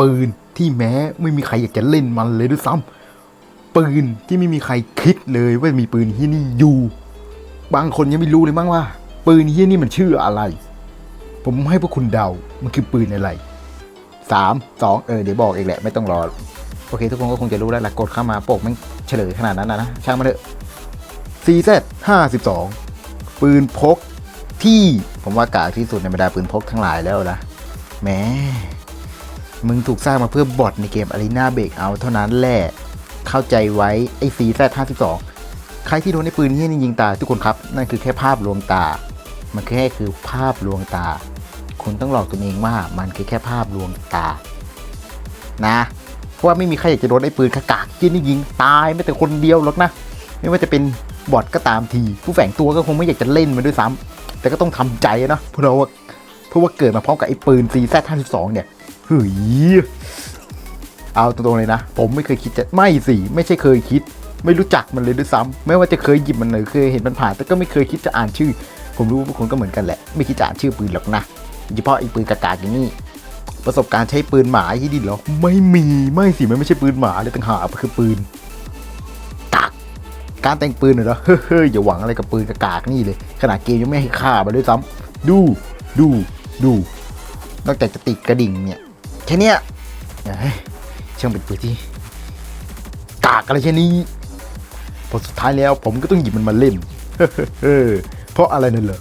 ปืนที่แม้ไม่มีใครอยากจะเล่นมันเลยด้วยซ้ำปืนที่ไม่มีใครคิดเลยว่ามีปืนที่นี่อยู่ บางคนยังไม่รู้เลยมั้งว่า ปืนที่นี่มันชื่ออะไร ผมให้พวกคุณเดา มันคือปืนอะไรสามสองเออเดี๋ยวบอกเองแหละไม่ต้องรอ โอเค ทุกคนก็คงจะรู้แล้วหลักกดเข้ามาโปกแมันเฉลยขนาดนั้นนะนะช่างมันเถอะ CZ 52 ปืนพกที่ผมว่ากากที่สุดในบรรดาปืนพกทั้งหลายแล้วนะแหม มึงถูกสร้างมาเพื่อบอทในเกม Arena Break เอาเท่านั้นแหละ เข้าใจไว้ไอ้ CZ 52ใครที่โดนไอ้ปืนนี้ยิงตาทุกคนครับ นั่นคือแค่ภาพลวงตา มันแค่คือภาพลวงตา คุณต้องหลอกตัวเองว่ามันคือแค่ภาพลวงตา นะ เพราะว่าไม่มีใครอยากจะโดนไอ้ปืนขากากที่นี่ยิงตายไม่แต่คนเดียวหรอกนะ ไม่ว่าจะเป็นบอทก็ตามที ผู้แฝงตัวก็คงไม่อยากจะเล่นมันด้วยซ้ำแต่ก็ต้องทำใจนะเพราะเราว่าเพราะว่าเกิดมาพร้อมกับไอ้ปืน CZ 52เนี่ย เฮ้ยเอาตรงๆเลยนะ ผมไม่เคยคิดจะไม่สิไม่ใช่เคยคิด ไม่รู้จักมันเลยด้วยซ้ำไม่ว่าจะเคยหยิบมันหรือเคยเห็นมันผ่าน แต่ก็ไม่เคยคิดจะอ่านชื่อ ผมรู้ว่าพวกคนก็เหมือนกันแหละ ไม่คิดจะอ่านชื่อปืนหรอกนะโดยเฉพาะไอ้ปืนกากๆอย่างนี้ประสบการณ์ใช้ปืนหมาที่ดินเหรอ ไม่มีไม่สิมันไม่ใช่ปืนหมาเลยต่างหากมันคือปืนกากการแต่งปืนเหรอเฮ้ยเฮ้ยอย่าหวังอะไรกับปืนกากๆนี่เลย ขนาดเกมยังไม่ให้ฆ่ามันด้วยซ้ำดูดูดูนอกจากจะติดกระดิ่งเนี่ย แค่เนี้ยช่างเป็นปืนที่กากอะไรแค่นี้พอสุดท้ายแล้วผมก็ต้องหยิบมันมาเล่นเฮ้ยเพราะอะไรนั่นเหรอ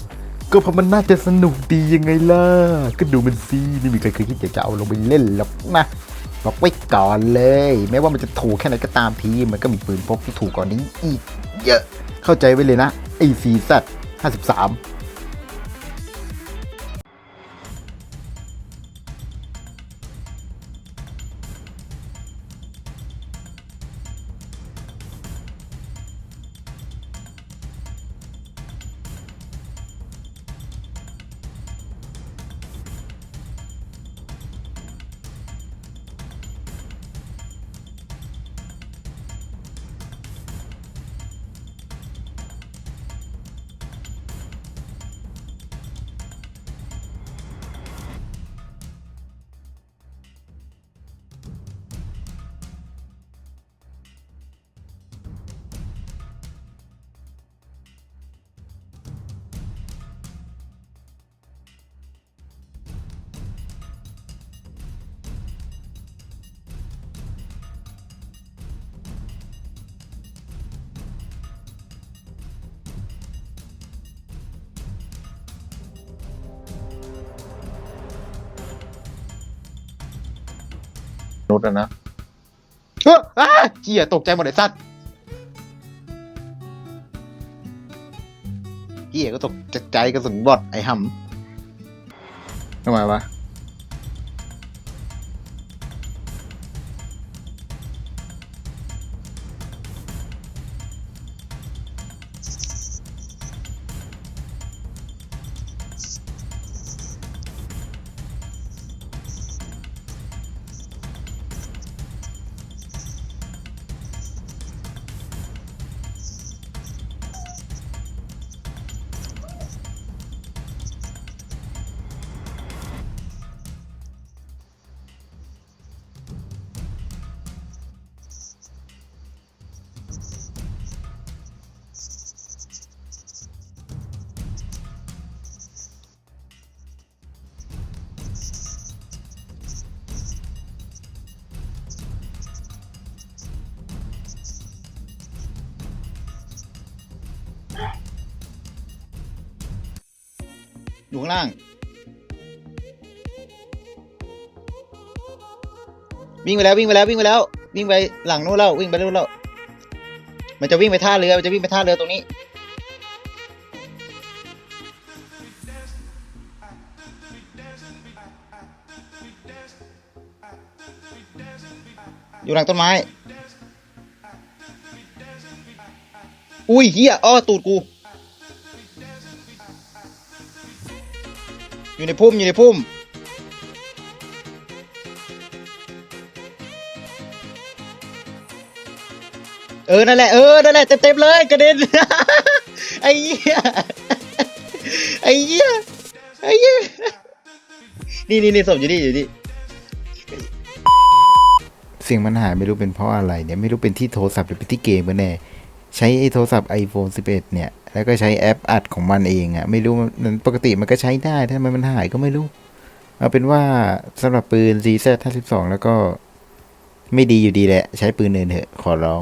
ก็เพราะมันน่าจะสนุกดียังไงล่ะ ก็ดูมันซีไม่มีใครเคยคิดอยากจะเอาลงไปเล่นหรอกนะบอกไว้ก่อนเลย แม้ว่ามันจะถูกแค่ไหนก็ตามทีมันก็มีปืนพกที่ถูกกว่านี้อีก เยอะเข้าใจไว้เลยนะไอซีซัดห้าสิบสาม นุษย์อะนะเอออ้าเจียตกใจหมดเลยสัตว์เจียก็ตกใจกระสุนบอดไอ้หำทำไมวะ อยู่ข้างล่าง วิ่งไปแล้ววิ่งไปแล้ววิ่งไปแล้ว วิ่งไปหลังนู้นแล้ววิ่งไปนู้นแล้วมันจะวิ่งไปท่าเรือมันจะวิ่งไปท่าเรือตรงนี้ อยู่หลังต้นไม้ อุ้ยเฮียอ้อตูดกู อยู่ในพุ่มอยู่ในพุ่มเออ นั่นแหละ เออ นั่นแหละ เต็มๆเลยกระเด็น ไอ้เหี้ย ไอ้เหี้ย ไอ้เหี้ย นี่นี่นี่ศพอยู่นี่อยู่นี่เสียงมันหายไม่รู้เป็นเพราะอะไรเนี่ย ไม่รู้เป็นที่โทรศัพท์หรือเป็นที่เกมกันแน่ ใช้ไอ้โทรศัพท์ iPhone 11 เนี่ย แล้วก็ใช้แอปอัดของมันเองอะไม่รู้มันปกติมันก็ใช้ได้ถ้ามันมันหายก็ไม่รู้ เอาเป็นว่าสำหรับปืน z z 52แล้วก็ ไม่ดีอยู่ดีแหละ ใช้ปืนเนินเถอะขอร้อง